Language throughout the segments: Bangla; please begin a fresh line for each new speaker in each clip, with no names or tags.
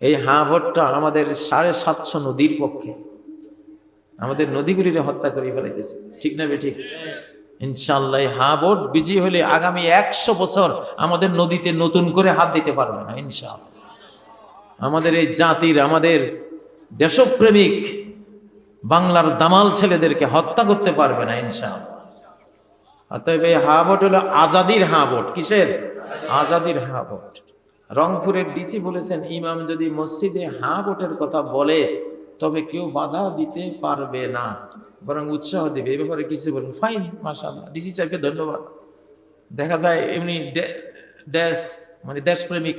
এই হাঁ ভোটটা আমাদের সাড়ে সাতশো নদীর পক্ষে। আমাদের নদীগুলির হত্যা করে ফেলাইতেছে। ঠিক না ঠিক ইনশাল্লাহ হাঁ ভোট বিজয়ী হলে আগামী একশো বছর আমাদের নদীতে নতুন করে হাত দিতে পারবে না ইনশাল্লাহ আমাদের এই জাতির, আমাদের দেশপ্রেমিক বাংলার দামাল ছেলেদেরকে হত্যা করতে পারবে না, ইনশাআল্লাহ। অতএব এই হা ভোট হলো আজাদির হা ভোট কিসের? আজাদির হা ভোট রংপুরের ডিসি বলেছেন, ইমাম যদি মসজিদে হা ভোটের কথা বলে, তবে কেউ বাধা দিতে পারবে না। বরং উৎসাহ দিবে। এ ব্যাপারে কিছু বলুন। ফাইন, মাশাআল্লাহ। ডিসি সাহেবকে ধন্যবাদ। দেখা যায় এমনি দেশ মানে দেশপ্রেমিক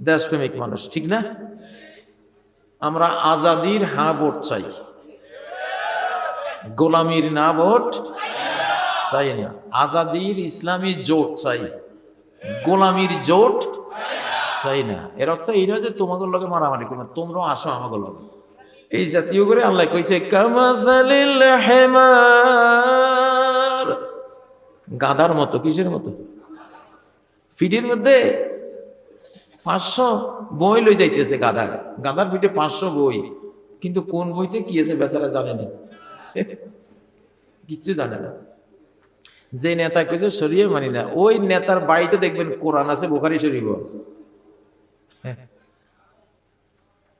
দেশপ্রেমিক মানুষ, ঠিক না? আমরা আজাদির হা ভোট চাই। গোলামির না ভোট চাই না। আজাদির ইসলামী জোট চাই। গোলামির জোট চাই না। এর অর্থ এই নয় যে তোমাদের লগে মারামারি করবে তোমরাও আসো আমাকে লগে। এই জাতীয় করে আল্লাহ কইছে, কামাসালিল হেমার। গাদার মতো, কিসের মতো? ফিটির মধ্যে পাঁচশো বই লই যাইতেছে গাদা গাদার পিঠে পাঁচশো বই। কিন্তু কোন বইতে কি আছে বেচারা জানে না। কিচ্ছু জানে না। যে নেতা কইছে সরিয়ে মানি না। ওই নেতার বাড়িতে দেখবেন কোরআন আছে, বোখারি শরীফ আছে।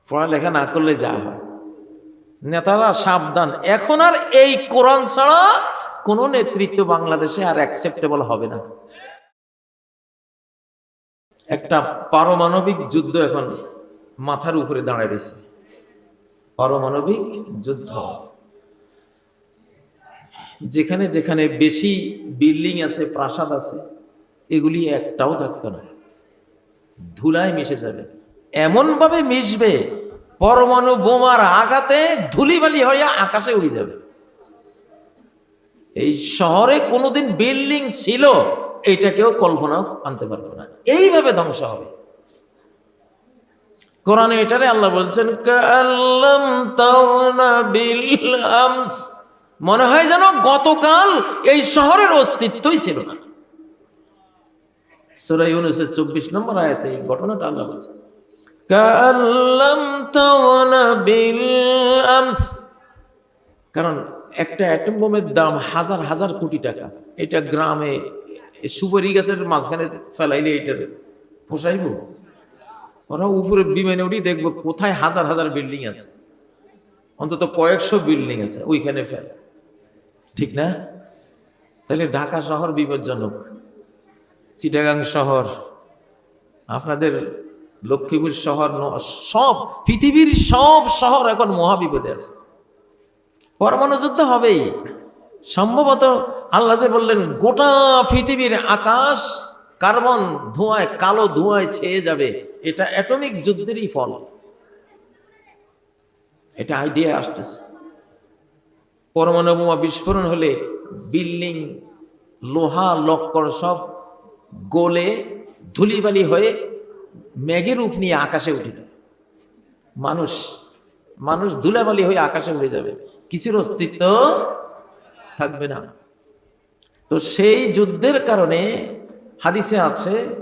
পড়ালেখা না করলে যা নেতারা সাবধান। এখন আর এই কোরআন ছাড়া কোন নেতৃত্ব বাংলাদেশে আর অ্যাকসেপ্টেবল হবে না। একটা পারমাণবিক যুদ্ধ এখন মাথার উপরে দাঁড়ায় রয়েছে। পারমাণবিক যুদ্ধ। যেখানে যেখানে বেশি বিল্ডিং আছে, প্রাসাদ আছে, এগুলি একটাও থাকতো না। ধুলায় মিশে যাবে। এমন ভাবে মিশবে, পরমাণু বোমার আঘাতে ধুলিবালি হয়ে আকাশে উড়ে যাবে। এই শহরে কোনোদিন বিল্ডিং ছিল এইটাকেও কল্পনা আনতে পারবে না। এইভাবে ধ্বংস হবে। কোরআনে এটারে আল্লাহ বলছেন মনে হয় যেন গতকাল এই শহরের অস্তিত্বই ছিল না। সূরা ইউনূসের 24 নম্বর আয়াতে এই ঘটনাটা আল্লাহ বলছেন। কাল্লাম তাওনা বিল আমস। কারণ একটা অ্যাটম বোমের দাম হাজার হাজার কোটি টাকা। এটা গ্রামে সুপারি গাছের মাঝখানে ফেলাইলে এটা পোষাইব? ওরা উপরে বিমানে উঠি দেখব কোথায় হাজার হাজার বিল্ডিং আছে। অন্তত কয়েকশো বিল্ডিং আছে ওইখানে ফেল। ঠিক না? তাহলে ঢাকা শহর বিপজ্জনক। চিটাগাং শহর, আপনাদের লক্ষ্মীপুর শহর সব পৃথিবীর সব শহর এখন মহাবিপদে আছে। পরমাণু যুদ্ধ হবেই। সম্ভবত আল্লাহ বললেন, গোটা পৃথিবীর আকাশ কার্বন ধোঁয়ায়, কালো ধোঁয়ায় ছেয়ে যাবে, এটা অ্যাটমিক যুদ্ধেরই ফল। এটা আইডিয়া আসতেছে। পরমাণু বোমা বিস্ফোরণ হলে বিল্ডিং, লোহা, লক্কর সব গলে ধুলিবালি হয়ে মেঘের রূপ নিয়ে আকাশে উঠে যাবে মানুষ মানুষ ধুলাবালি হয়ে আকাশে উড়ে যাবে। কিছুর অস্তিত্ব থাকবে না। তো সেই যুদ্ধের কারণে হাদিসে আছে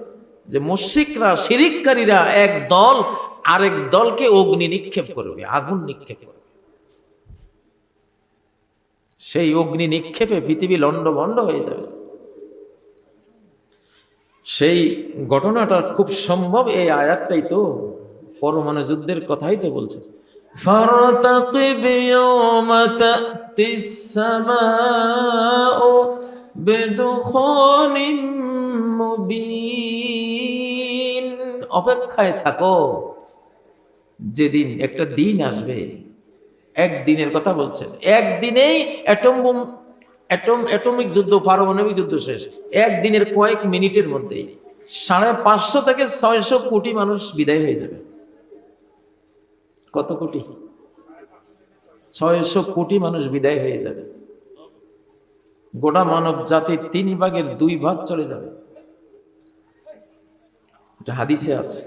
যে মুশরিকরা, শিরিককারীরা এক দল আরেক দলকে অগ্নি নিক্ষেপ করবে, আগুন নিক্ষেপ করবে। সেই অগ্নি নিক্ষেপে পৃথিবী লণ্ডভণ্ড হয়ে যাবে। সেই ঘটনাটা খুব সম্ভব এই আয়াতটাই তো পরমাণু যুদ্ধের কথাই তো বলছে فارتقب يوم تأتي السماء بدخان মুবিন অপেক্ষায় থাকো যেদিন একটা দিন আসবে একদিনের কথা বলছেন একদিনেই অ্যাটম বোম অ্যাটম, অ্যাটমিক যুদ্ধ, পারমাণবিক যুদ্ধ শেষ। একদিনের কয়েক মিনিটের মধ্যেই সাড়ে পাঁচশো থেকে ছয়শো কোটি মানুষ বিদায় হয়ে যাবে। কত কোটি? ছয়শো কোটি মানুষ বিদায় হয়ে যাবে। গোটা মানব জাতির তিন ভাগের দুই ভাগ চলে যাবে। হাদিসে আছে।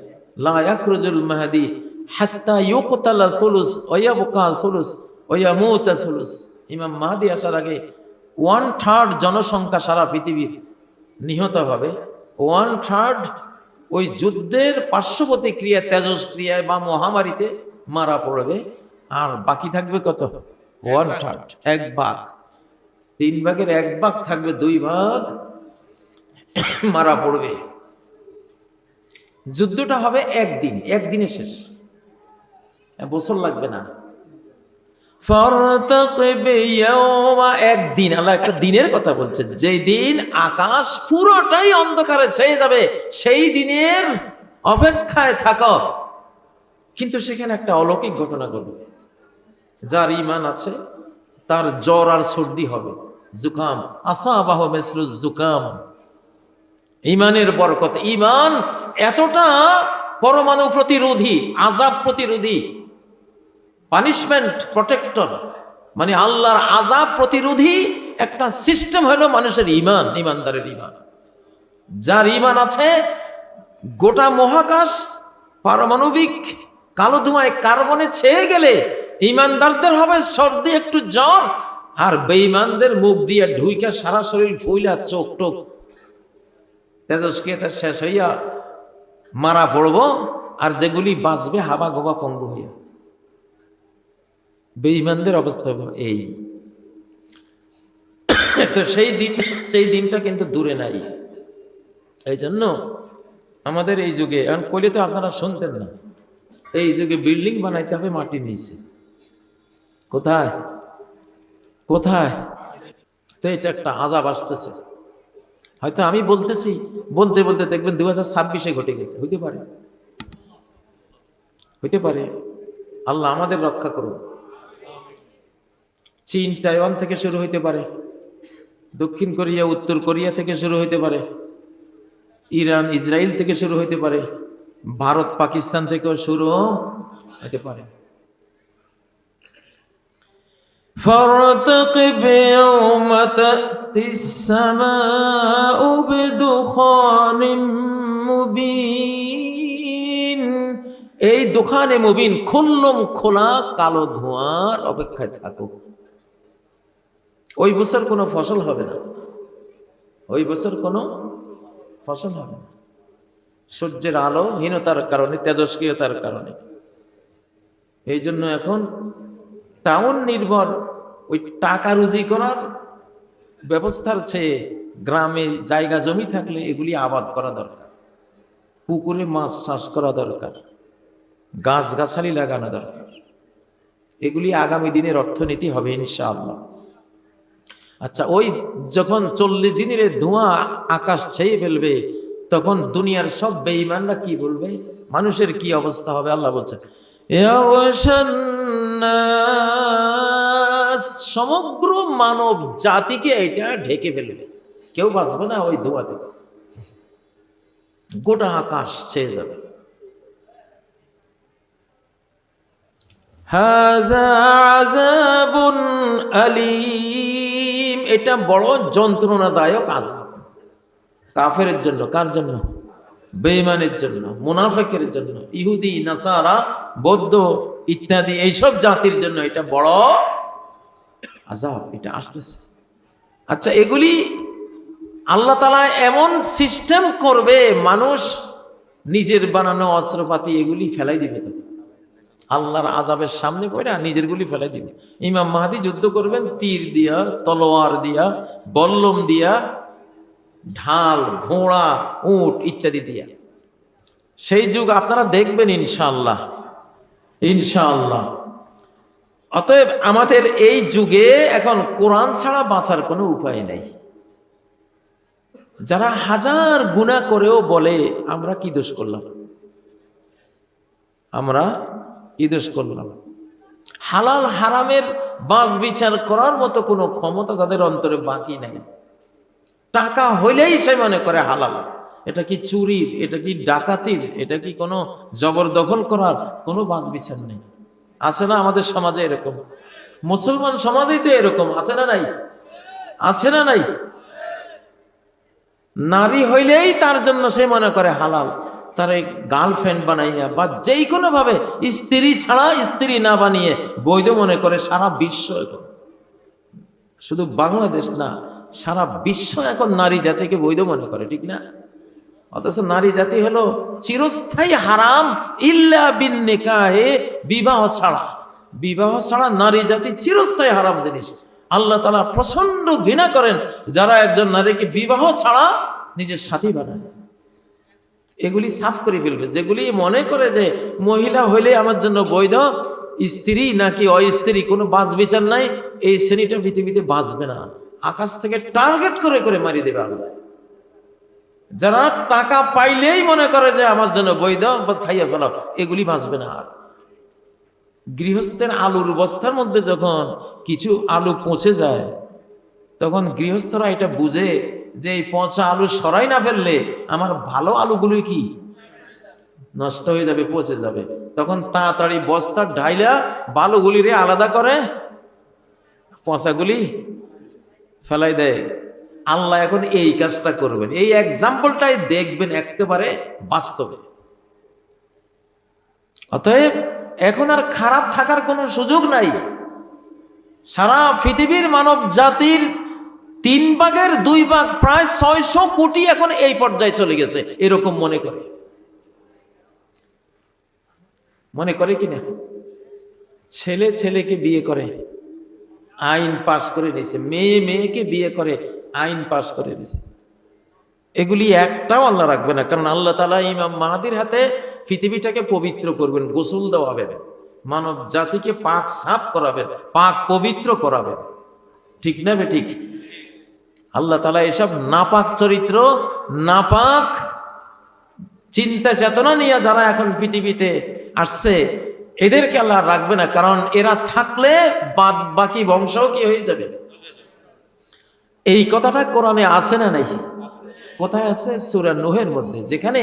লা ইয়াখরুজুল মাহদি হাত্তা ইউকতালা সুলুস, ওয়া ইয়াবকা সুলুস, ওয়া ইয়ামুতা সুলুস। ইমাম মাহদি আসার আগে ওয়ান থার্ড জনসংখ্যা সারা পৃথিবীর নিহত হবে। ওয়ান থার্ড ওই যুদ্ধের পার্শ্ববর্তী ক্রিয়া, তেজস ক্রিয়ায় বা মহামারীতে মারা পড়বে। আর বাকি থাকবে কত? ওয়ান থার্ড এক ভাগ। তিন ভাগের এক ভাগ থাকবে, দুই ভাগ মারা পড়বে। যুদ্ধটা হবে একদিন একদিনে শেষ। বছর লাগবে না। একদিন আল্লাহ একটা দিনের কথা বলছে যেই দিন আকাশ পুরোটাই অন্ধকারে ছেয়ে যাবে, সেই দিনের অপেক্ষায় থাকো। কিন্তু সেখানে একটা অলৌকিক ঘটনা ঘটবে। যার ইমান আছে, তার জ্বর আর সর্দি হবে। জুকাম, আসাবাহ মেসলু জুকাম। ইমানের বরকত। ইমান এতটা পরমাণু প্রতিরোধী আজাব প্রতিরোধী পানিশমেন্ট প্রোটেক্টর মানে আল্লাহর আজাব প্রতিরোধী একটা সিস্টেম হলো মানুষের ইমান ইমানদারের ইমান যার ইমান আছে গোটা মহাকাশ পারমাণবিক কালো ধোঁয়ায় কার্বনে ছেয়ে গেলে ইমানদারদের হবে সর্দি, একটু জ্বর, আর বেঈমানদের মুখ দিয়ে ঢুইকা সারা শরীর ফুইলা চোখ টোক। তেজস্ক্রিয়তা শেষ হইয়া মারা পড়ব? আর যেগুলি বাঁচবে হাবা গোবা পঙ্গু হইয়া। বেঈমানদের অবস্থা এই। তো সেই দিন, সেই দিনটা কিন্তু দূরে নাই। এই জন্য আমাদের এই যুগে, এখন কইলে তো আপনারা শুনতেন না, এই যুগে বিল্ডিং বানাইতে হবে, মাটি নিচে। কোথায়? কোথায়? তো এটা একটা আজাব আসতেছে। হয়তো আমি বলতেছি, বলতে বলতে দেখবেন দু হাজার ছাব্বিশে ঘটে গেছে। হইতে পারে। হইতে পারে। আল্লাহ আমাদের রক্ষা করুন চীন তাইওয়ান থেকে শুরু হইতে পারে দক্ষিণ কোরিয়া উত্তর কোরিয়া থেকে শুরু হইতে পারে ইরান ইসরায়েল থেকে শুরু হইতে পারে ভারত পাকিস্তান থেকেও শুরু হতে পারে فارتقب يوم تأتي السماء بدخان مبين এই দোকানে মুবিন খুল্লম খোলা কালো ধোঁয়ার অপেক্ষায় থাকুক ওই বছর কোনো ফসল হবে না। ওই বছর কোনো ফসল হবে না। সূর্যের আলো হীনতার কারণে, তেজস্ক্রিয়তার কারণে। এই জন্য এখন টাউন নির্ভর, ওই টাকা রুজি করার ব্যবস্থার চেয়ে গ্রামে জায়গা জমি থাকলে এগুলি আবাদ করা দরকার। পুকুরে মাছ চাষ করা দরকার। গাছ গাছালি লাগানো দরকার। এগুলি আগামী দিনের অর্থনীতি হবে ইনশাআল্লাহ। আচ্ছা ওই যখন চল্লিশ দিনের ধোঁয়া আকাশ ছেয়ে ফেলবে, তখন দুনিয়ার সব বেঈমানরা কি বলবে? মানুষের কি অবস্থা হবে? আল্লাহ বলছে সমগ্র মানব জাতিকে এটা ঢেকে ফেলবে। কেউ বাঁচবে না ওই ধোঁয়া থেকে গোটা আকাশ ছেয়ে যাবে। হাযা আযাবুন আলীম এটা বড় যন্ত্রণাদায়ক আযাব কাফেরের জন্য, কার জন্য? বেঈমানের জন্য, মুনাফেকের জন্য, ইহুদি, নাসারা, বৌদ্ধ ইত্যাদি এইসব জাতির জন্য এটা বড় আজাব, এটা আসতেছে। আচ্ছা এগুলি আল্লাহ তালা এমন সিস্টেম করবে, মানুষ নিজের বানানো অস্ত্রপাতি এগুলি ফেলাই দিবে তো আল্লাহর আজাবের সামনে পড়ে নিজের গুলি ফেলাই দিবে। ইমাম মাহাদি যুদ্ধ করবেন, তীর দিয়া, তলোয়ার দিয়া, বল্লম দিয়া, ঢাল, ঘোড়া, উট ইত্যাদি দিয়া। সেই যুগ আপনারা দেখবেন ইনশাআল্লাহ ইনশাআল্লাহ। অতএব আমাদের এই যুগে এখন কোরআন ছাড়া বাঁচার কোনো উপায় নেই। যারা হাজার গুণা করেও বলে, আমরা কি দোষ করলাম? আমরা কি করলাম। হালাল হারামের বাঁচ বিচার করার মতো কোনো ক্ষমতা তাদের অন্তরে বাকি নেই। টাকা হইলেই সে মনে করে হালাল। এটা কি চুরির এটা কি ডাকাতির এটা কি কোনো জবরদখল করার কোনো বাঁচ বিচার নেই। আছে না আমাদের সমাজে এরকম? মুসলমান সমাজেই তো এরকম, আছে না নাই? আছে না নাই? নারী হইলেই তার জন্য সে মনে করে হালাল। তার গার্লফ্রেন্ড বানাইয়া বা যেই কোনো ভাবে স্ত্রী ছাড়া স্ত্রী না বানিয়ে বৈধ মনে করে সারা বিশ্ব এখন। শুধু বাংলাদেশ না, সারা বিশ্ব এখন নারী জাতিকে বৈধ মনে করে, ঠিক না? অথচ নারী জাতি হলো চিরস্থায়ী হারাম ইল্লা বিন বিবাহ ছাড়া। বিবাহ ছাড়া নারী জাতি চিরস্থায়ী হারাম জিনিস। আল্লাহ তালা প্রচণ্ড ঘৃণা করেন যারা একজন নারীকে বিবাহ ছাড়া নিজের সাথী বানায়। এগুলি সাফ করে ফেলবে। যেগুলি মনে করে যে মহিলা হইলে আমার জন্য বৈধ, স্ত্রী নাকি অস্ত্রী, কোনো বাস বিচার নাই, এই শ্রেণীটা পৃথিবীতে বাঁচবে না। আকাশ থেকে টার্গেট করে করে মারি দেবে আল্লাহ। যারা টাকা পাইলেই মনে করে যে আমার জন্য বৈধ, বাস খাইয়া ফেলাও এগুলি বাঁচবে না। আর গৃহস্থের আলুর বস্তার মধ্যে যখন কিছু আলু পচে যায়, তখন গৃহস্থরা এটা বুঝে যে এই পচা আলু সরাই না ফেললে আমার ভালো আলুগুলি কি? নষ্ট হয়ে যাবে, পচে যাবে। তখন তাড়াতাড়ি বস্তার ঢাইলা বালুগুলি রে আলাদা করে, পচাগুলি ফেলাই দেয়। আল্লাহ এখন এই কাজটা করবেন। এই এক্সাম্পলটাই দেখবেন একেবারে বাস্তবে। অতএব এখন আর খারাপ থাকার কোনো সুযোগ নাই। সারা পৃথিবীর মানব জাতির তিন ভাগের দুই ভাগ প্রায় ছয়শো কোটি এখন এই পর্যায়ে চলে গেছে, এরকম মনে করে। মনে করে কিনা? ছেলে ছেলেকে বিয়ে করে, আইন পাশ করে নিছে, মেয়ে মেয়েকে বিয়ে করে, আইন পাশ করে নিছে। এগুলি একটাও আল্লাহ রাখবে না, কারণ আল্লাহ তালা ইমাম মাহাদির হাতে পৃথিবীটাকে পবিত্র করবেন, গোসল দেওয়াবেন, মানব জাতিকে পাক সাফ করাবেন, পাক পবিত্র করাবেন। ঠিক না বে ঠিক? আল্লাহ তালা এসব নাপাক চরিত্র, নাপাক চিন্তা চেতনা নিয়ে যারা এখন পৃথিবীতে আসছে, এদেরকে আল্লাহ রাখবে না, কারণ এরা থাকলে বাদ বাকি বংশও কি হয়ে যাবে? এই কথাটা কোরআনে আছে না নাই? কোথায় আছে? সুরা নোহের মধ্যে, যেখানে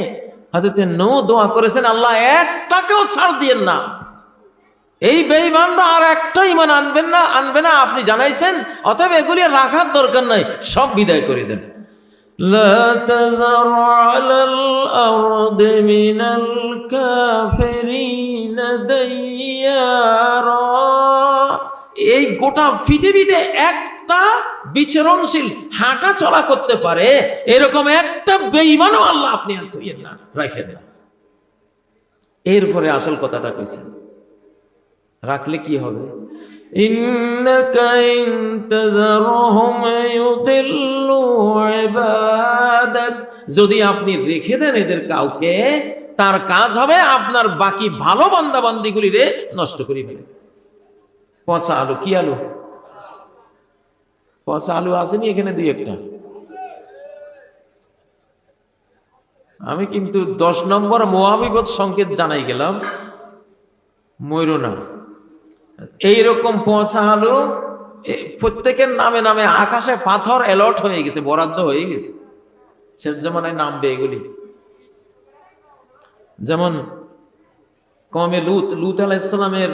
হাজরতে নৌ দোয়া করেছেন, আল্লাহ একটাকেও ছাড় দিয়েন না। এই বেঈমানরা আর একটা ইমান আনবেন না আনবে না আপনি জানাইছেন অতএব এগুলি আর রাখার দরকার নাই সব বিদায় করে দেন لا تذر على الأرض من الكافرين ديارا এই গোটা পৃথিবীতে একটা বিচরণশীল হাঁটা চলা করতে পারে এরকম একটা বেঈমানও আল্লাহ আপনি আর তুইয়েন না রাখেন না এরপরে আসল কথাটা কইছেন রাখলে কি হবে? যদি আপনি রেখে দেন এদের কাউকে, তার কাজ হবে আপনার বাকি ভালো বান্দা বান্দিগুলি রে নষ্ট করে ফেলে। পচা আলু, কি আলু? পচা আলু আসেনি এখানে দুই একটা। আমি কিন্তু দশ নম্বর মহাবিপদ সংকেত জানাই গেলাম ময়ূর না। এইরকম পচা আলু প্রত্যেকের নামে নামে আকাশে পাথর অ্যালট হয়ে গেছে, বরাদ্দ হয়ে গেছে। শেষ জমানায় নামবে এগুলি। যেমন কমে লুত লুত আলাইসালামের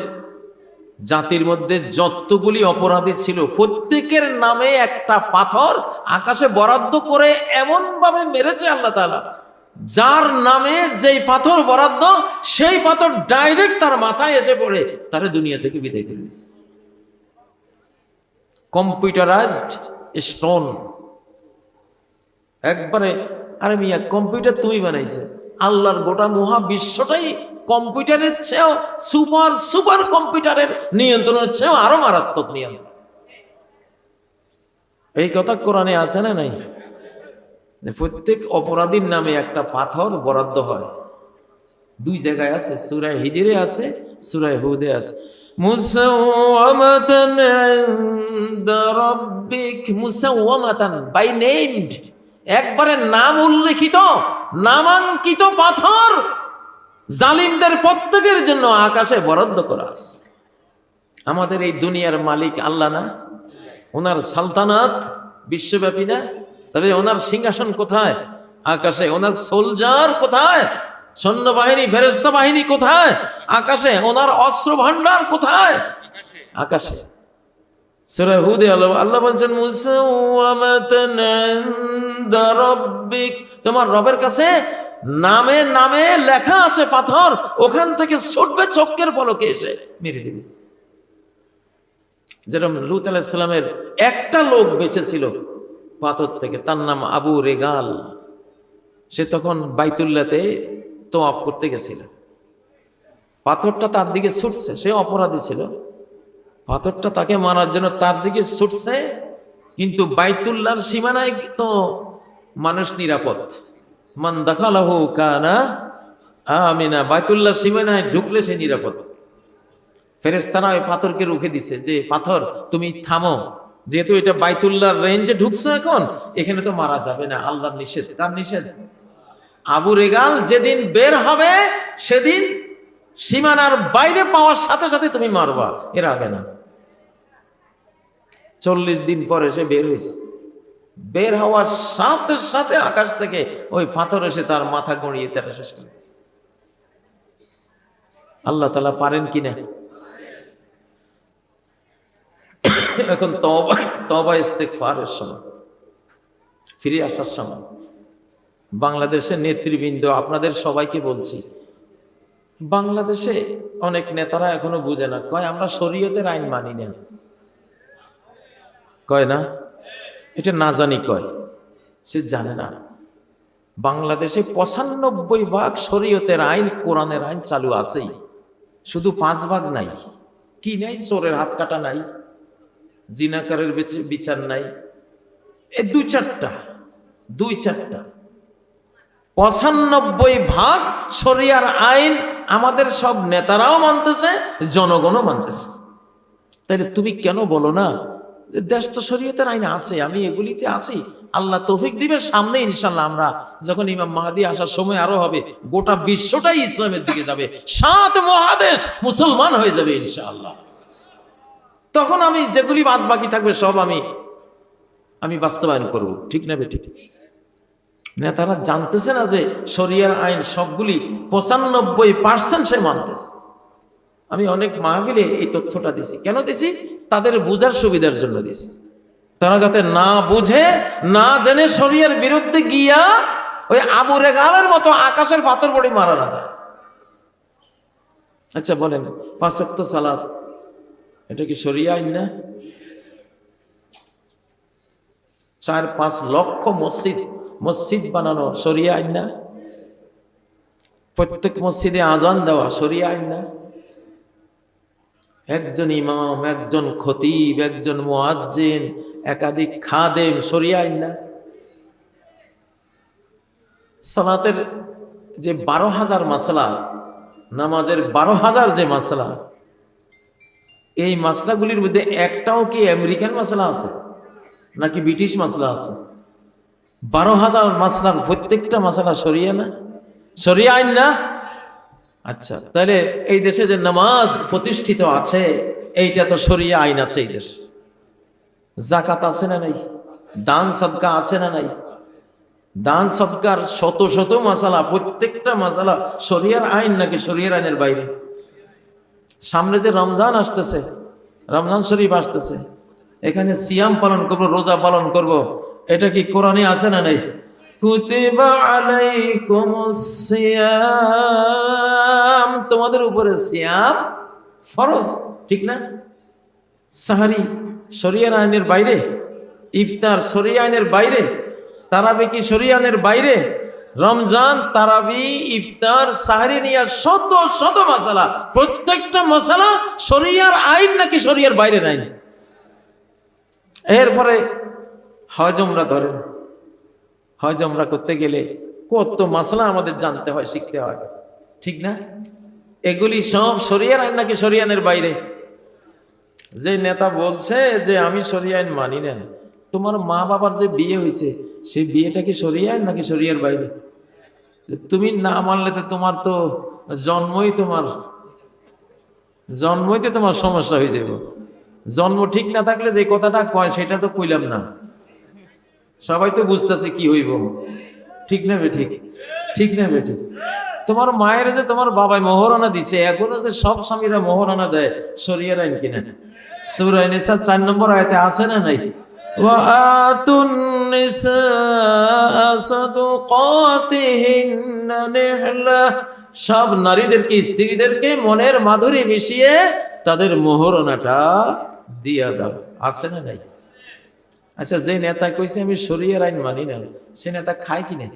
জাতির মধ্যে যতগুলি অপরাধী ছিল, প্রত্যেকের নামে একটা পাথর আকাশে বরাদ্দ করে এমন ভাবে মেরেছে আল্লাহ তাআলা। যার নামে যেই পাথর বরাদ্দ, সেই পাথর ডাইরেক্ট তার মাথায় এসে পড়ে, তারা দুনিয়া থেকে বিদায় করে দিয়েছে। কম্পিউটারাইজড স্টোন একবারে, আরে মিয়া কম্পিউটার তুমি বানাইছে। আল্লাহর গোটা মহাবিশ্বটাই কম্পিউটারের চেয়েও সুপার সুপার কম্পিউটারের নিয়ন্ত্রণের চেয়েও আরও মারাত্মক নিয়ন্ত্রণ। এই কথা কোরআনে আছে না নাই? প্রত্যেক অপরাধীর নামে একটা পাথর বরাদ্দ হয়। দুই জায়গায় আছে সুরায় হিজিরে আছে সুরায় হুদে আছে। বাই নেমড একবারে নাম উল্লেখিত, নামাঙ্কিত পাথর জালিমদের প্রত্যেকের জন্য আকাশে বরাদ্দ করা আমাদের এই দুনিয়ার মালিক আল্লাহ না? ওনার সালতানাত বিশ্বব্যাপী না? তবে ওনার সিংহাসন কোথায়? আকাশে। ওনার সোলজার কোথায়? সৈন্যবাহিনী ফেরেস্ত বাহিনী কোথায়? আকাশে। ওনার অস্ত্র ভান্ডার কোথায়? আকাশে। আল্লাহ আল্লাহ তোমার রবের কাছে নামে নামে লেখা আছে পাথর। ওখান থেকে পলকে এসে যেরকম লুত একটা লোক বেঁচে ছিল পাথর থেকে। তার নাম আবু রেগাল। সে তখন বাইতুল্লাতে তোয়াপ করতে গেছিল। পাথরটা তার দিকে ছুটছে, সে অপরাধী ছিল। পাথরটা তাকে মারার জন্য তার দিকে ছুটছে, কিন্তু বাইতুল্লাহর সীমানায় তো মানুষ নিরাপদ। মান দেখালাহু কানা আমিনা বাইতুল্লাহ সীমানায় ঢুকলে সে নিরাপদ। ফেরেস্তারা ওই পাথরকে রুখে দিছে যে, পাথর, তুমি থামো। যেহেতু এটা বাইতুল্লাহর রেঞ্জে ঢুকছে এখন, এখানে তো মারা যাবে না আল্লাহ নিষেধ। কার নিষেধ? আবু রেগাল যেদিন বের হবে, সেদিন সীমানার বাইরে পাওয়ার সাথে সাথে তুমি মারবা, এর আগে না। চল্লিশ দিন পরে সে বের হয়েছে। বের হওয়ার সাথে সাথে আকাশ থেকে ওই পাথর এসে তার মাথা গড়িয়ে তারা শেষ করে আল্লাহ তালা পারেন কিনা? এখন তবা তবা ইস্তেকফারের সময়। ফিরে আসার সময়। বাংলাদেশের নেতৃবৃন্দ, আপনাদের সবাইকে বলছি, বাংলাদেশে অনেক নেতারা এখনও বুঝে না, কয়, আমরা শরীয়তের আইন মানি না। কয় না? এটা না জানি কয়, সে জানে না। বাংলাদেশে পঁচানব্বই ভাগ শরীয়তের আইন, কোরআনের আইন চালু আছেই। শুধু পাঁচ ভাগ নাই, কি নাই? চোরের হাত কাটা নাই। জিনাকারের বেচে- বিচার নাই। এ দুই চারটা দুই চারটা। পঁচানব্বই ভাগ শরিয়ার আইন আমাদের সব নেতারাও মানতেছে, জনগণও মানতেছে। তাইলে তুমি কেন বলো না যে দেশ তো শরীয়তের আইন আছে, আমি এগুলিতে আছি। আল্লাহ তৌফিক দিবে, সামনে ইনশাল্লাহ আমরা যখন ইমাম মাহাদি আসার সময় আরও হবে, গোটা বিশ্বটাই ইসলামের দিকে যাবে। সাত মহাদেশ মুসলমান হয়ে যাবে ইনশাআল্লাহ। তখন আমি যেগুলি বাদ বাকি থাকবে সব আমি আমি বাস্তবায়ন করব। ঠিক না বেঠিক নেতারা জানতেছে না যে শরিয়ার আইন সবগুলি পঁচানব্বই পার্সেন্ট সে মানতেছে। আমি অনেক মাহফিলে এই তথ্যটা দিছি। কেন দিছি? তাদের বুঝার সুবিধার জন্য দিছি। তারা যাতে না বুঝে, না জেনে শরিয়ার বিরুদ্ধে গিয়া ওই আবু রেগালের মতো আকাশের পাথর পড়ে মারা না যায়। আচ্ছা বলেন পাঁচক্ত সালাদ এটা কি শরিয়া আইন না? চার পাঁচ লক্ষ মসজিদ মসজিদ বানানো শরিয়া আইন না? প্রত্যেক মসজিদে আজান দেওয়া শরিয়া আইন না? একজন ইমাম, একজন খতিব, একজন মোয়াজ্জিন, একাধিক খাদেম শরিয়া আইন না? সালাতের যে বারো হাজার মাসলা, নামাজের বারো হাজার যে মাসলা এই মাসলাগুলির মধ্যে একটাও কি আমেরিকান মাসলা আছে? নাকি ব্রিটিশ মাসলা আছে? বারো হাজার মাসলার প্রত্যেকটা মাসলা সরিয়া না? সরিয়া আইন না? আচ্ছা তাহলে এই দেশে যে নামাজ প্রতিষ্ঠিত আছে, এইটা তো সরিয়া আইন আছে এই দেশ। জাকাত আছে না নাই? দান সদকা আছে না নাই? দান সদকার শত শত মাসালা, প্রত্যেকটা মাসালা শরিয়ার আইন নাকি শরিয়ার আইনের বাইরে? সামনে যে রমজান আসতেছে, রমজান শরীফ আসতেছে, এখানে সিয়াম পালন করব, রোজা পালন করব, এটা কি কোরআনে আছে না নাই? সিয়াম। তোমাদের উপরে সিয়াম ফরজ, ঠিক না? সাহারি শরিয়ার আইনের বাইরে, ইফতার শরিয়া আইনের বাইরে, তারাবি কি শরিয়া আইনের বাইরে রমজান, তারাবি, ইফতার, সাহারি নিয়ে শত শত মশালা। প্রত্যেকটা মশালা শরিয়ার আইন নাকি শরিয়ার বাইরের আইন? এরপরে হজমরা ধরেন। হজমরা করতে গেলে কত মশলা আমাদের জানতে হয়, শিখতে হয়। ঠিক না? এগুলি সব শরিয়ার আইন নাকি শরিয়ানের বাইরে? যে নেতা বলছে যে আমি শরিয়া আইন মানি না। তোমার মা বাবার যে বিয়ে হয়েছে সেই বিয়েটা কি আইন নাকি শরিয়ার বাইরে? তুমি না মানলে তো তোমার তো জন্মই তোমার, জন্মই তো তোমার সমস্যা হয়ে যাবে জন্ম ঠিক না থাকলে যে কথাটা কয় সেটা তো কইলাম না। সবাই তো বুঝতেছে কি হইব। ঠিক না বে ঠিক? না বে ঠিক? তোমার মায়ের যে তোমার বাবাই মোহরানা দিছে, এখনও যে সব স্বামীরা মোহরানা দেয়, শরিয়ার আইন কিনা? সুরাই নিসা চার নম্বর আয়তে আছে না নাই? وآتوا النساء صدقاتهن نحلة সব নারীদেরকে স্ত্রীদেরকে মনের মাধুরী মিশিয়ে তাদের মোহরণাটা দিয়া দাও আছে না নাই আচ্ছা যে নেতা কইছে আমি শরীয়র আইন মানি না সে নেতা খায় কি না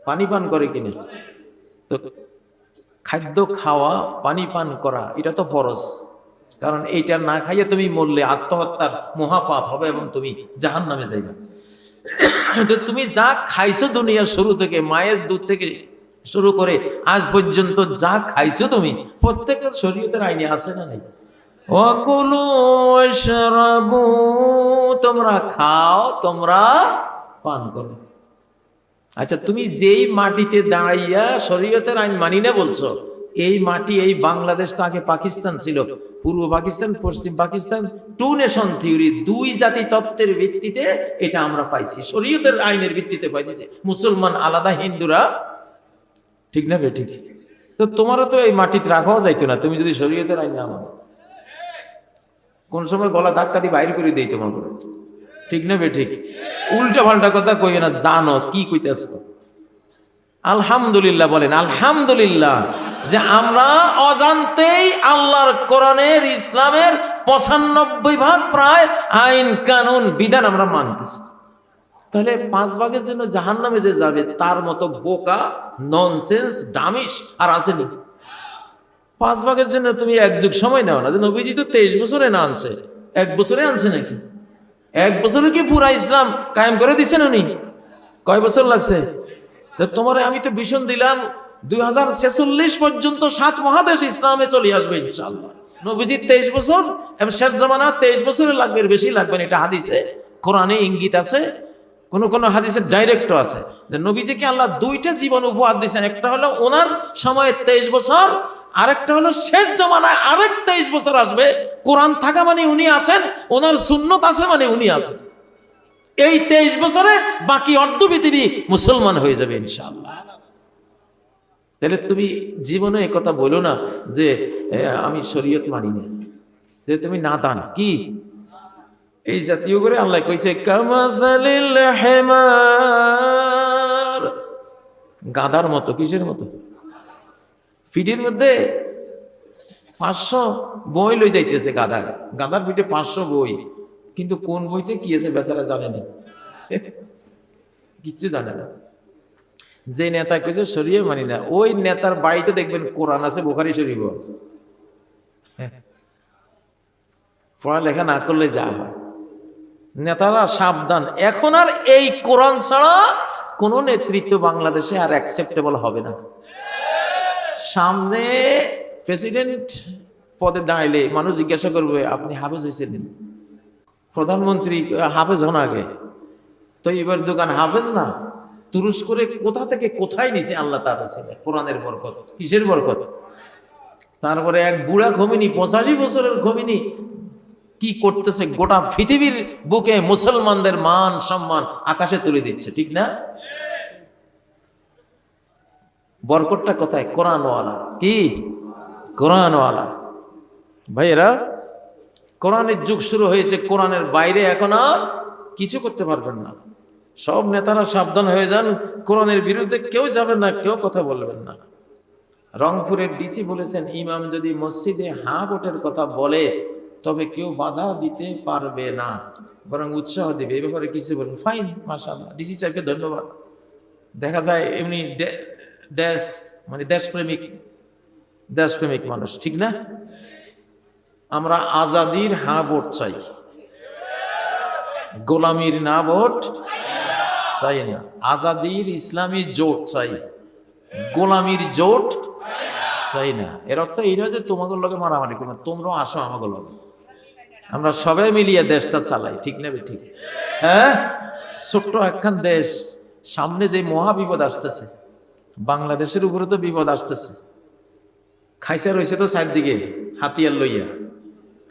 পানি পান করে কিনা তো খাদ্য খাওয়া পানি পান করা এটা তো ফরজ কারণ এইটা না খাইয়ে তুমি মরলে আত্মহত্যার মহাপাপ হবে এবং তুমি জাহান নামে যাইবে তুমি যা খাইছো দুনিয়ার শুরু থেকে, মায়ের দুধ থেকে শুরু করে, আজ পর্যন্ত যা খাইছো তুমি, প্রত্যেকটা শরীয়তের আইনে আছে না নাই? তোমরা খাও, তোমরা পান করো। আচ্ছা তুমি যেই মাটিতে দাঁড়াইয়া শরীয়তের আইন মানি না বলছো এই মাটি, এই বাংলাদেশ তো আগে পাকিস্তান ছিল। পূর্ব পাকিস্তান, পশ্চিম পাকিস্তান টু নেশন থিওরি দুই জাতি তত্ত্বের ভিত্তিতে এটা আমরা পাইছি। শরীয়তের আইনের ভিত্তিতে পাইছি মুসলমান আলাদা, হিন্দুরা ঠিক না ঠিক? তো তোমারও তো এই মাটিতে রাখাও যাইতো না, তুমি যদি শরীয়তের আইন মানো কোন সময় গলা ধাক্কা দিয়ে বাইর করে দিই তোমার ঠিক না বে, ঠিক? উল্টা পাল্টা কথা কইও না, জানো, কি কইতেছ? আলহামদুলিল্লাহ বলেন, আলহামদুলিল্লাহ। যে আমরা অজান্তেই আল্লাহর কোরআনের, ইসলামের পঁচানব্বই ভাগ প্রায় আইন কানুন, বিধান আমরা মানতেছি। তাহলে পাঁচ ভাগের জন্য জাহান নামে যে যাবে, তার মতো বোকা ননসেন্স ডামিস আর আসেনি। পাঁচ ভাগের জন্য তুমি এক যুগ সময় নাও না। যে নবীজি তো তেইশ বছরে না আনছে। এক বছরে আনছে নাকি? এক বছরে কি পুরা ইসলাম কায়েম করে দিচ্ছেন উনি? কয় বছর লাগছে? তোমার আমি তো ভীষণ দিলাম, দুই হাজার ছেচল্লিশ পর্যন্ত সাত মহাদেশ ইসলামে চলে আসবে ইনশাল্লাহ নবীজির তেইশ বছর এবং শেষ জমানা তেইশ বছরে লাগবে বেশি লাগবে এটা হাদিসে, কোরআনে ইঙ্গিত আছে, কোন কোন হাদিসের ডাইরেক্ট আছে। যে নবীজিকে আল্লাহ দুইটা জীবন উপহার দিয়েছেন, একটা হলো ওনার সময়ে তেইশ বছর, আরেকটা হলো শেষ জমানায় আরেক তেইশ বছর আসবে। কোরআন থাকা মানে উনি আছেন, ওনার সুন্নত আছে মানে উনি আছেন। এই তেইশ বছরে বাকি অর্ধ পৃথিবী মুসলমান হয়ে যাবে ইনশাআল্লাহ। তাহলে তুমি জীবনে কথা বলো না যে আমি শরীয়ত মানি না। যে তুমি নাদান কি? এই জাতীয় করে আল্লাহ কইছে কামাযালিল হেমার। গাদার মতো, কিসের মতো? ফিটের মধ্যে পাঁচশো বই লই যাইতেছে গাদা গাদার পিঠে পাঁচশো বই। কিন্তু কোন বইতে কি আছে বেচারা জানে না। কিচ্ছু জানে না। যে নেতা কইছে সরিয়ে মানি না, ওই নেতার বাড়িতে দেখবেন কোরআন আছে, বোখারি শরীফ আছে। পড়ালেখা না করলে যা হয়। নেতারা সাবধান। এখন আর এই কোরআন ছাড়া কোন নেতৃত্ব বাংলাদেশে আর অ্যাকসেপ্টেবল হবে না। সামনে প্রেসিডেন্ট পদে দাঁড়াইলে মানুষ জিজ্ঞাসা করবে, আপনি হাফেজ হয়েছিলেন প্রধানমন্ত্রী হাফেজ হন আগে। তো এবার দোকান হাফেজ না। তুরস্করে কোথা থেকে কোথায় নিছে আল্লাহ তার কোরআনের বরকত। কিসের বরকত? তারপরে এক বুড়া খমিনি, পঁচাশি বছরের খমিনি, কি করতেছে গোটা পৃথিবীর বুকে মুসলমানদের মান, সম্মান আকাশে তুলে দিচ্ছে, ঠিক না? বরকটটা কোথায়? কোরআনওয়ালা। কি? কোরআনওয়ালা। ভাইয়েরা কোরআনের যুগ শুরু হয়েছে, কোরআনের বাইরে এখন আর কিছু করতে পারবেন না। সব নেতারা সাবধান হয়ে যান, কোরআনের বিরুদ্ধে কেউ যাবেন না, কেউ কথা বলবেন না। রংপুরের ডিসি বলেছেন, ইমাম যদি মসজিদে হা ভোটের কথা বলে, তবে কেউ বাধা দিতে পারবে না, বরং উৎসাহ দেবে। এ ব্যাপারে কিছু বলুন। ফাইন মাশাআল্লাহ, ডিসি সাহেবকে ধন্যবাদ। দেখা যায় এমনি ডে- দেশ মানে দেশপ্রেমিক দেশপ্রেমিক মানুষ, ঠিক না? আমরা আজাদির হা ভোট চাই। গোলামির না ভোট চাই না। আজাদির ইসলামী জোট চাই। গোলামির জোট চাই না। এর অর্থ এই নয় যে তোমাকে লগে মারামারি করবে তোমরাও আসো আমাকে লগে। আমরা সবাই মিলিয়ে দেশটা চালাই, ঠিক নেবে ঠিক হ্যাঁ? ছোট্ট একখান দেশ, সামনে যে মহা বিপদ আসতেছে, বাংলাদেশের উপরে তো বিপদ আসতেছে। খাইসা রয়েছে তো চারদিকে, হাতিয়ার লইয়া।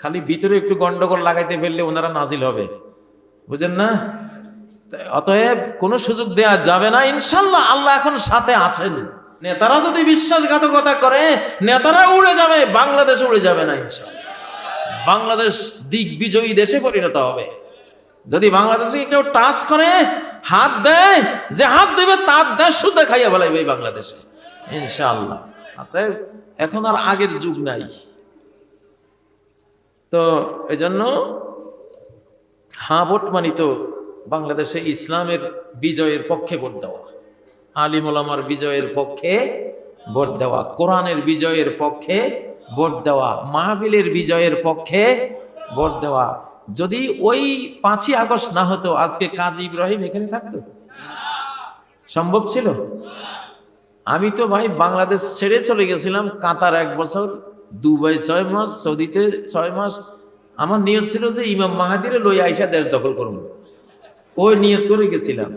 খালি ভিতরে একটু গন্ডগোল লাগাইতে পারলে ওনারা নাজিল হবে। বুঝেন না? অতএব কোনো সুযোগ দেয়া যাবে না। ইনশাল্লাহ আল্লাহ এখন সাথে আছেন। নেতারা যদি বিশ্বাসঘাতকতা করে, নেতারা উড়ে যাবে, বাংলাদেশ উড়ে যাবে না ইনশাল্লাহ বাংলাদেশ দিক বিজয়ী দেশে পরিণত হবে। যদি বাংলাদেশে কেউ টাচ করে, হাত দেয়, যে হাত দেবে, তার দেশ শুদ্ধ খাইয়া ফেলাইবে বাংলাদেশে। ইনশাল্লাহ অতএব এখন আর আগের যুগ নাই। তো এজন্য হা ভোট মানি তো বাংলাদেশে ইসলামের বিজয়ের পক্ষে ভোট দেওয়া। আলিম ওলামার বিজয়ের পক্ষে ভোট দেওয়া। কোরআনের বিজয়ের পক্ষে ভোট দেওয়া। মাহফিলের বিজয়ের পক্ষে ভোট দেওয়া। যদি ওই পাঁচই আগস্ট না হতো, আজকে কাজী ইব্রাহিম এখানে থাকতো? সম্ভব ছিল? আমি তো ভাই বাংলাদেশ ছেড়ে চলে গেছিলাম কাতার এক বছর। দুবাই ছয় মাস, সৌদিতে ছয় মাস। আমার নিয়ত ছিল যে ইমাম মাহাদিরে লই আইসা দেশ দখল করব। ওই নিয়ত করে গেছিলাম।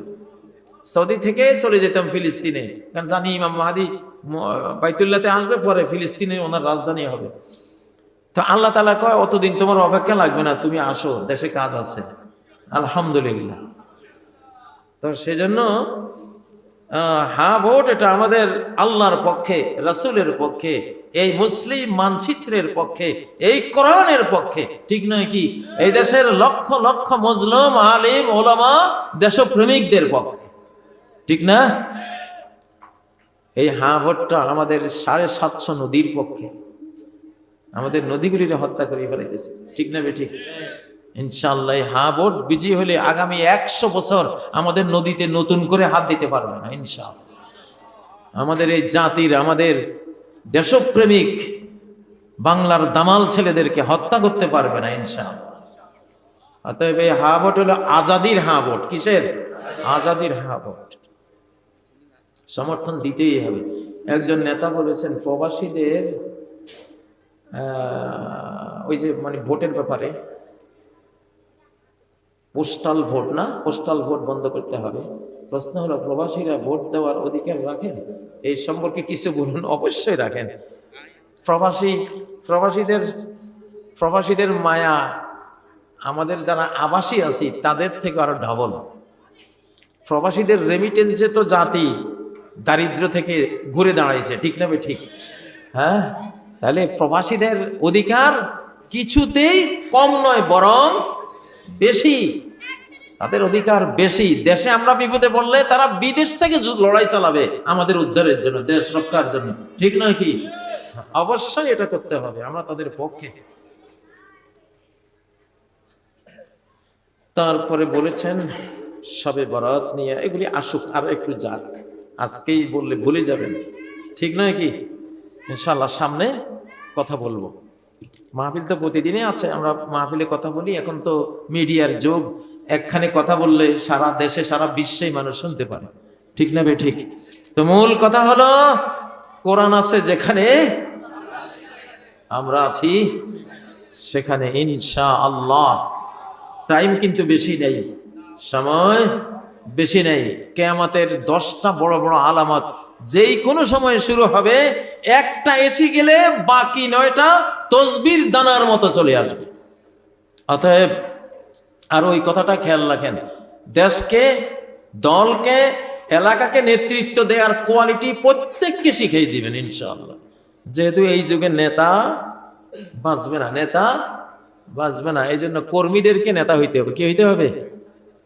সৌদি থেকে চলে যেতাম ফিলিস্তিনে। কারণ জানি ইমাম মাহাদি বাইতুল্লাতে আসবে, পরে ফিলিস্তিনে ওনার রাজধানী হবে। তো আল্লাহ তালা কয়, অতদিন তোমার অপেক্ষা লাগবে না, তুমি আসো, দেশে কাজ আছে। আলহামদুলিল্লাহ। তো সেজন্য আহ, হ্যাঁ ভোট এটা আমাদের আল্লাহর পক্ষে রাসূলের পক্ষে এই মুসলিম মানচিত্রের পক্ষে এই কোরআনের পক্ষে ঠিক নয় কি? এই দেশের লক্ষ লক্ষ মজলুম আলিম ওলামা দেশপ্রেমিকদের পক্ষে ঠিক না? এই হ্যাঁ ভোটটা আমাদের সাড়ে সাতশো নদীর পক্ষে আমাদের নদীগুলির হত্যা করে ফেলাইতেছে ঠিক না বে ঠিক? ইনশাল্লাহ হা ভোট বিজয়ী হলে আগামী একশো বছর আমাদের নদীতে নতুন করে হাত দিতে পারবে না ইনশাল্লাহ আমাদের এই জাতির, আমাদের দেশপ্রেমিক বাংলার দামাল ছেলেদেরকে হত্যা করতে পারবে না ইনশাল্লাহ অতএব এই হা ভোট হলো আজাদির হা ভোট কিসের? আজাদির হা ভোট সমর্থন দিতেই হবে। একজন নেতা বলেছেন, প্রবাসীদের ওই যে মানে ভোটের ব্যাপারে পোস্টাল ভোট না? পোস্টাল ভোট বন্ধ করতে হবে। প্রশ্ন হলো, প্রবাসীরা ভোট দেওয়ার অধিকার রাখেন? এই সম্পর্কে কিছু বলুন, অবশ্যই রাখেন। প্রবাসী, প্রবাসীদের প্রবাসীদের মায়া, আমাদের যারা আবাসী আছি, তাদের থেকে আরও ডাবল প্রবাসীদের রেমিটেন্সে তো জাতি দারিদ্র থেকে ঘুরে দাঁড়াইছে, ঠিক না ঠিক? হ্যাঁ? তাহলে প্রবাসীদের অধিকার কিছুতেই কম নয়, বরং বেশি। তাদের অধিকার বেশি। দেশে আমরা বিপদে পড়লে তারা বিদেশ থেকে লড়াই চালাবে। আমাদের উদ্ধারের জন্য দেশ রক্ষার জন্য। ঠিক নয় কি? অবশ্যই এটা করতে হবে আমরা তাদের পক্ষে। তারপরে বলেছেন সবে বরাত নিয়ে এগুলি আসুক আর একটু যাক। আজকেই বললে ভুলে যাবেন। ঠিক নয় কি? ইনশাল্লাহ সামনে কথা বলব। মাহফিল তো প্রতিদিনই আছে আমরা মাহফিলে কথা বলি। এখন তো মিডিয়ার যুগ একখানে কথা বললে সারা দেশে, সারা বিশ্বেই মানুষ শুনতে পারে। ঠিক না বে ঠিক? তো মূল কথা হলো, কোরআন আছে যেখানে আমরা আছি, সেখানে ইনশা আল্লাহ টাইম কিন্তু বেশি নেই, সময় বেশি নেই। কেয়ামতের দশটা বড় বড় আলামত, যেই কোনো সময় শুরু হবে, একটা এসে গেলে বাকি নয়টা তসবির দানার মতো চলে আসবে। অতএব আর ওই কথাটা খেয়াল রাখেন, দেশকে, দলকে, এলাকাকে নেতৃত্ব দেওয়ার কোয়ালিটি প্রত্যেককে শিখিয়ে দিবেন ইনশাআল্লাহ। যেহেতু এই যুগে নেতা বাঁচবে না, নেতা বাঁচবে না এই জন্য কর্মীদেরকে নেতা হইতে হবে। কি হইতে হবে?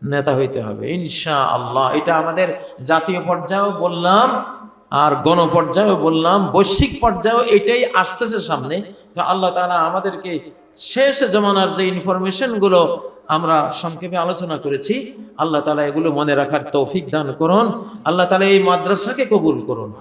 নেতা হইতে হবে। ইনশা আল্লাহ এটা আমাদের জাতীয় পর্যায়েও বললাম, আর গণপর্যায়েও বললাম, বৈশ্বিক পর্যায়েও এটাই আসতেছে সামনে। তো আল্লাহ তাআলা আমাদেরকে শেষ জমানার যে ইনফরমেশনগুলো আমরা সংক্ষেপে আলোচনা করেছি, আল্লাহ তালা এগুলো মনে রাখার তৌফিক দান করুন। আল্লাহ তালা এই মাদ্রাসাকে কবুল করুন।